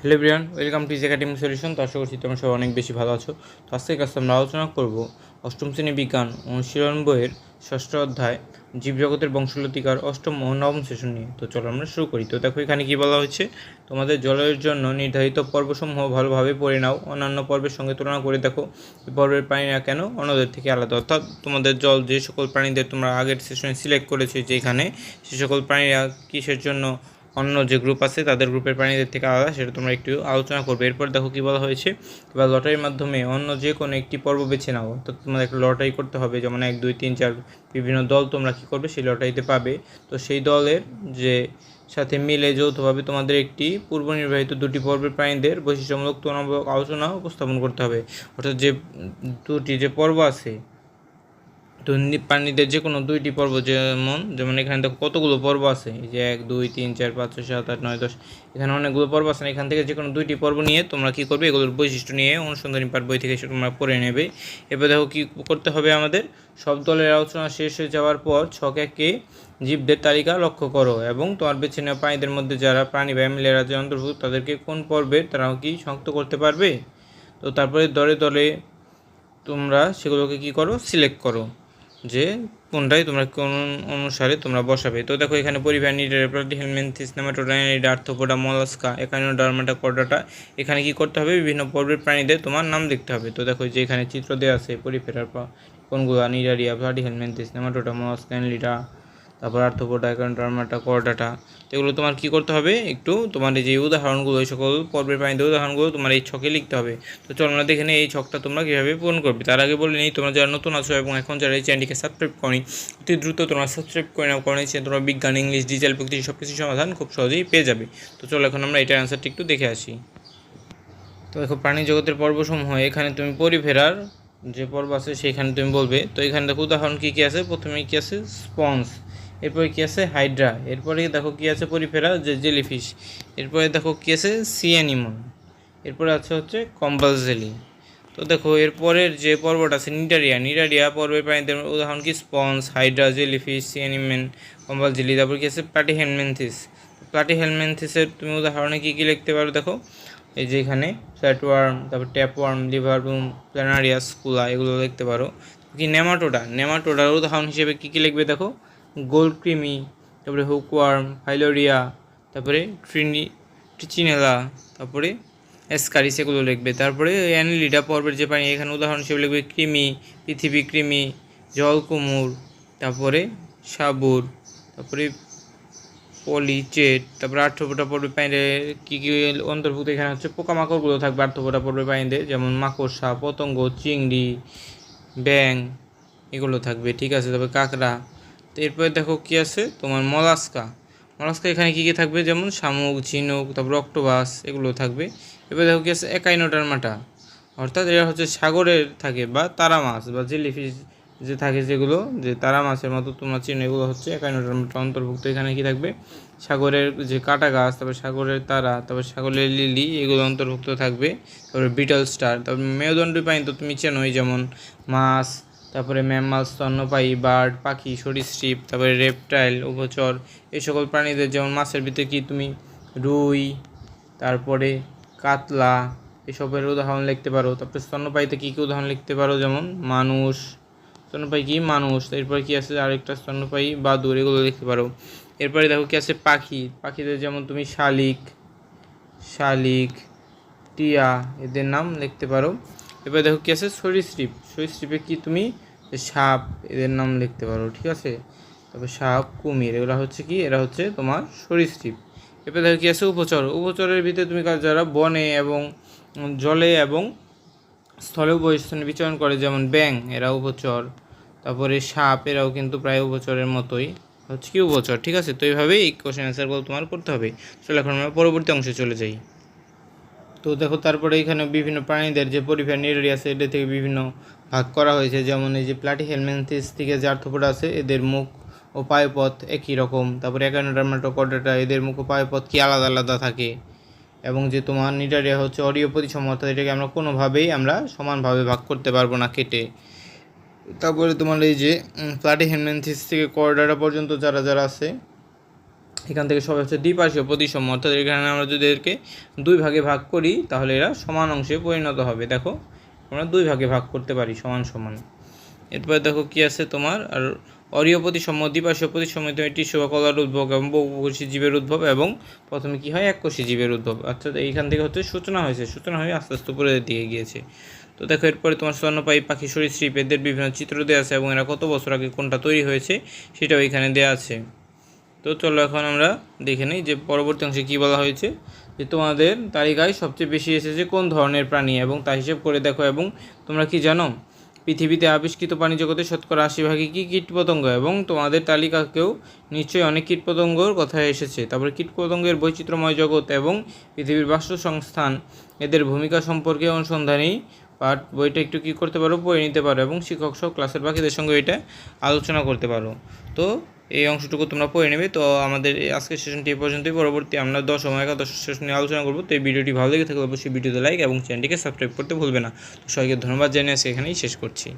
Hello Brian welcome to is academic solution তো আশা করছি তোমরা সবাই অনেক বেশি ভালো আছো। তো আজকের কাছে আমরা আলোচনা করব অষ্টম শ্রেণি বিজ্ঞান অনুশীলন বইয়ের ষষ্ঠ অধ্যায়, জীবজগতের বংশলতিকার অষ্টম ও নবম সেশন নিয়ে। তো চলো আমরা শুরু করি। তো দেখো এখানে কি বলা হয়েছে, তোমাদের জলের জন্য নির্ধারিত পর্বসমূহ ভালোভাবে পড়ে নাও, অন্যান্য পর্বের সঙ্গে তুলনা করে দেখো এই পর্বের প্রাণীরা কেন অন্যদের থেকে আলাদা। অর্থাৎ তোমাদের জল যে সকল প্রাণীদের তোমরা আগের সেশনে সিলেক্ট করেছ যে এখানে সে সকল প্রাণীরা কিসের জন্য অন্য যে গ্রুপ আছে, তাদের গ্রুপের প্রাণীদের থেকে আলাদা, সেটা তোমরা একটু আলোচনা করবে। এরপর দেখো কী বলা হয়েছে, এবার লটারির মাধ্যমে অন্য যে কোনো একটি পর্ব বেছে নাও। তো তোমাদের একটা লটারি করতে হবে, যেমন এক, দুই, তিন, চার বিভিন্ন দল তোমরা কী করবে, সেই লটারিতে পাবে। তো সেই দলের যে সাথে মিলে যৌথভাবে তোমাদের একটি পূর্বনির্বাহিত দুটি পর্বের প্রাণীদের বৈশিষ্ট্যমূলক তুলনামূলক আলোচনা উপস্থাপন করতে হবে। অর্থাৎ যে দুটি যে পর্ব আছে তো নি- যে কোনো দুইটি পর্ব যেমন যেমন এখানে দেখো কতগুলো পর্ব আছে? যে এক, দুই, তিন, চার, পাঁচ, ছয়, সাত, আট, নয়, দশ, এখানে অনেকগুলো পর্ব আছে এখান থেকে যে কোনো দুইটি পর্ব নিয়ে তোমরা কী করবে? এগুলোর বৈশিষ্ট্য নিয়ে অনুসন্ধানী পাঠ বই থেকে তোমরা পড়ে নেবে। এবার দেখো কী করতে হবে আমাদের? সব দলের আলোচনা শেষ হয়ে যাওয়ার পর ছক একে জীবদের তালিকা লক্ষ্য করো এবং তোমার বেছে নেওয়া প্রাণীদের মধ্যে যারা প্রাণী বা অ্যামিলের রাজ্যের অন্তর্ভুক্ত, তাদেরকে কোন পর্বের তারাও কি শনাক্ত করতে পারবে? তো তারপরে দলে দলে তোমরা সেগুলোকে কি করো? সিলেক্ট করো। যে কোনটাই তোমরা কোন অনুসারে তোমরা বসাবে। তো দেখো এখানে পরিবার নিডার প্লাটিহেলমেন্থিস নিড আর্থোপোডা মলাস্কা এখানে ডার্মাটা কর্ডাটা এখানে কি করতে হবে? বিভিন্ন পর্বের প্রাণীদের তোমার নাম দেখতে হবে। তো দেখো যে এখানে চিত্র দেওয়া আছে, পরিফেরার পর কোনগুলো? Cnidaria Platyhelminthes Nematoda, Mollusca, Annelida তারপর আর্থোপোডা এখানে ডার্মাটা, কর্ডাটা, এগুলো তোমার কি করতে হবে? একটু তোমার এই যে উদাহরণগুলো, এই সকল পর্বের প্রাণীদের উদাহরণগুলো তোমার এই ছকে লিখতে হবে। তো চলো আমরা দেখে এই ছকটা তোমরা কীভাবে পূরণ করবে। তার আগে বলে নিই, তোমরা যারা নতুন আছো এবং এখন যারা এই চ্যানেলটিকে সাবস্ক্রাইব করি অতি দ্রুত তোমরা সাবস্ক্রাইব করে নাও, কারণ এই তোমরা বিজ্ঞান, ইংলিশ, ডিজিটাল প্রকৃতি সব কিছু সমাধান খুব সহজেই পেয়ে যাবে। তো চলো এখন আমরা এটার অ্যান্সারটি একটু দেখে আসি। তো দেখো, প্রাণী জগতের পর্বসমূহ, এখানে তুমি পরিফেরার যে পর্ব আছে, সেখানে তুমি বলবে। তো এখানে দেখো উদাহরণ কী কী আছে? প্রথমে কী আছে? স্পঞ্জ। এরপরে কী আছে? হাইড্রা। এরপরে দেখো কী আছে পরিফেরা? যে জেলিফিশ। এরপরে দেখো কী আছে? সি অ্যানিমন এরপরে আছে হচ্ছে কম্পালজেলি। তো দেখো, এরপরের যে পর্বটা আছে, নিডারিয়া। নিডারিয়া পর্বের প্রাণীদের উদাহরণ কি? Sponge, hydra, jellyfish sea anemone comb jelly. তারপর কি আছে? প্লাটি হেলমেন্থিস প্লাটি হেলমেন্থিসের তুমি উদাহরণে কী কী লিখতে পারো দেখো? এই যে এখানে ফ্ল্যাটওয়ার্ম, তারপর ট্যাপওয়ার্ম লিভারবুম প্ল্যানারিয়াস কুলা, এগুলো লিখতে পারো। কি? নেমাটোডা। নেমাটোডার উদাহরণ হিসেবে কী কী লিখবে দেখো? গোল্ড ক্রিমি, তারপরে হুকওয়ার্ম, ফাইলোরিয়া, তারপরে ট্রিনি, ট্রিচিনেলা, তারপরে এসকারিস এগুলো লিখবে। তারপরে অ্যানিলিডা পর্বের যে পানি এখানে উদাহরণ হিসেবে লিখবে কৃমি পৃথিবী কৃমি জলকুমুর, তারপরে সাবুর, তারপরে পলিচেট, তারপরে আর্থপোটা পর্বে পানিতে কী কী অন্তর্ভুক্ত? এখানে হচ্ছে পোকামাকড়গুলো থাকবে আর্থপোটা পর্বে পানিতে যেমন মাকড়সা, পতঙ্গ, চিংড়ি ব্যাং এগুলো থাকবে, ঠিক আছে? তারপরে কাঁকড়া তো এরপরে দেখো কী আছে? তোমার মলাস্কা। মলাস্কা এখানে কী কী থাকবে? যেমন শামুক, ঝিনুক, তারপর অক্টোবাস এগুলো থাকবে। এরপরে দেখো কী আছে? একাইনোটারমাটা অর্থাৎ এরা হচ্ছে সাগরের থাকে বা তারা মাছ বা জেলিফিশ যে থাকে যেগুলো, যে তারা মাছের মতো তোমরা চিনো, এগুলো হচ্ছে একাইনোটারমাটা অন্তর্ভুক্ত। এখানে কি থাকবে? সাগরের যে কাটা গাছ, তারপর সাগরের তারা, তারপর সাগরের লিলি, এগুলো অন্তর্ভুক্ত থাকবে। তারপরে বিটল স্টার, তারপর মেরুদণ্ডী পানি তো তুমি চেনোই, যেমন মাছ তারপরে ম্যামাল স্তন্যপায়ী বার্ড, পাখি, সরীসৃপ, তারপরে রেপটাইল, উভচর, এই সকল প্রাণীদের যেমন মাছের ভিতরে কি তুমি রুই, তারপরে কাতলা, এসবের উদাহরণ লিখতে পারো। তারপরে স্তন্যপায়ীতে কী কী উদাহরণ লিখতে পারো? যেমন মানুষ, স্তন্যপায়ী কি? মানুষ। এরপরে কি আছে? আরেকটা স্তন্যপায়ী বাদুর এগুলো লিখতে পারো। এরপরে দেখো কি আছে? পাখি। পাখিদের যেমন তুমি শালিক শালিক, টিয়া, এদের নাম লিখতে পারো। এবার দেখো কি আছে? সরীসৃপ। সরীসৃপে কি তুমি? সাপ, এদের নাম লিখতে পারো, ঠিক আছে? তারপর সাপ, কুমির, এগুলো হচ্ছে কি? এরা হচ্ছে তোমার সরীসৃপ। এবার দেখো কি আছে? উপচর। উপচরের ভিতরে তুমি যারা বনে এবং জলে এবং স্থলে উভয়স্থানে বিচরণ করে, যেমন ব্যাং এরা উপচর। তারপরে সাপ, এরাও কিন্তু প্রায় উপচরের মতোই। হচ্ছে কি উপচর, ঠিক আছে? তো এইভাবেই এই কোশ্চেন অ্যান্সারগুলো তোমার করতে হবে। চলো এখন আমরা পরবর্তী অংশে চলে যাই। তো দেখো, তারপরে এখানে বিভিন্ন প্রাণীদের যে পরিফের নিউরি আছে এটা থেকে বিভিন্ন ভাগ করা হয়েছে। যেমন এই যে প্লাটি হেলমেন্থিস থেকে যে আর্থোপোডা আছে, এদের মুখ ও পায়পথ একই রকম। তারপরে একানোডার্মাটোকর্ডাটা এদের মুখ ও পায়পথ কি আলাদা আলাদা থাকে? এবং যে তোমার নিডারিয়া হচ্ছে অডিও প্রতিসম অর্থাৎ এটাকে আমরা কোনোভাবেই আমরা সমানভাবে ভাগ করতে পারব না কেটে। তারপরে তোমার এই যে প্লাটি হেলমেন্থিস থেকে কর্ডারা পর্যন্ত যারা যারা আছে এখান থেকে সবাই হচ্ছে দ্বিপার্শ্বীয় প্রতিসম, অর্থাৎ এখানে আমরা যদি এদেরকে দুই ভাগে ভাগ করি, তাহলে এরা সমান অংশে পরিণত হবে। দেখো, আমরা দুই ভাগে ভাগ করতে পারি, সমান সমান। এরপরে দেখো কি আছে তোমার? আর অরীয় প্রতিসম, দ্বিপার্শ্বীয় প্রতিসম বা কলার উদ্ভব এবং বহুকোষী জীবের উদ্ভব এবং প্রথমে কি হয়? এককোষী জীবের উদ্ভব। অর্থাৎ এইখান থেকে হচ্ছে সূচনা হয়েছে। সূচনা হয়ে আস্তে আস্তে উপরের দিকে গিয়েছে। তো দেখো, এরপরে তোমার স্তন্যপায়ী পাখি সরীসৃপ, এদের বিভিন্ন চিত্র দেওয়া আছে এবং এরা কত বছর আগে কোনটা তৈরি হয়েছে, সেটাও এখানে দেওয়া আছে। তো চলো এখন আমরা দেখে নিই যে পরবর্তী অংশে কী বলা হয়েছে, যে তোমাদের তালিকায় সবচেয়ে বেশি এসেছে কোন ধরনের প্রাণী এবং তা হিসেব করে দেখো এবং তোমরা কি জানো, পৃথিবীতে আবিষ্কৃত প্রাণী জগতে শতকরা আশি ভাগই কি কীটপতঙ্গ এবং তোমাদের তালিকাকেও নিশ্চয়ই অনেক কীটপতঙ্গর কথা এসেছে। তারপরে কীটপতঙ্গের বৈচিত্র্যময় জগৎ এবং পৃথিবীর বাস্তুসংস্থান, এদের ভূমিকা সম্পর্কে অনুসন্ধানী পাঠ বইটা একটু কী করতে পারো, পড়ে নিতে পারো এবং শিক্ষক সহ ক্লাসের বাকিদের সঙ্গে এটা আলোচনা করতে পারো। তো এই অংশটুকু তোমরা পড়ে নেবে। তো আমাদের আজকে আজকের সেশনটি এই পর্যন্তই। পরবর্তী আমরা দশম একাদশ সেশন নিয়ে আলোচনা করব। তো এই ভিডিওটি ভালো লেগে থাকলে অবশ্যই ভিডিওতে লাইক এবং চ্যানেলটিকে সাবস্ক্রাইব করতে ভুলবে না। তো সবাইকে ধন্যবাদ জানিয়ে এখানেই শেষ করছি।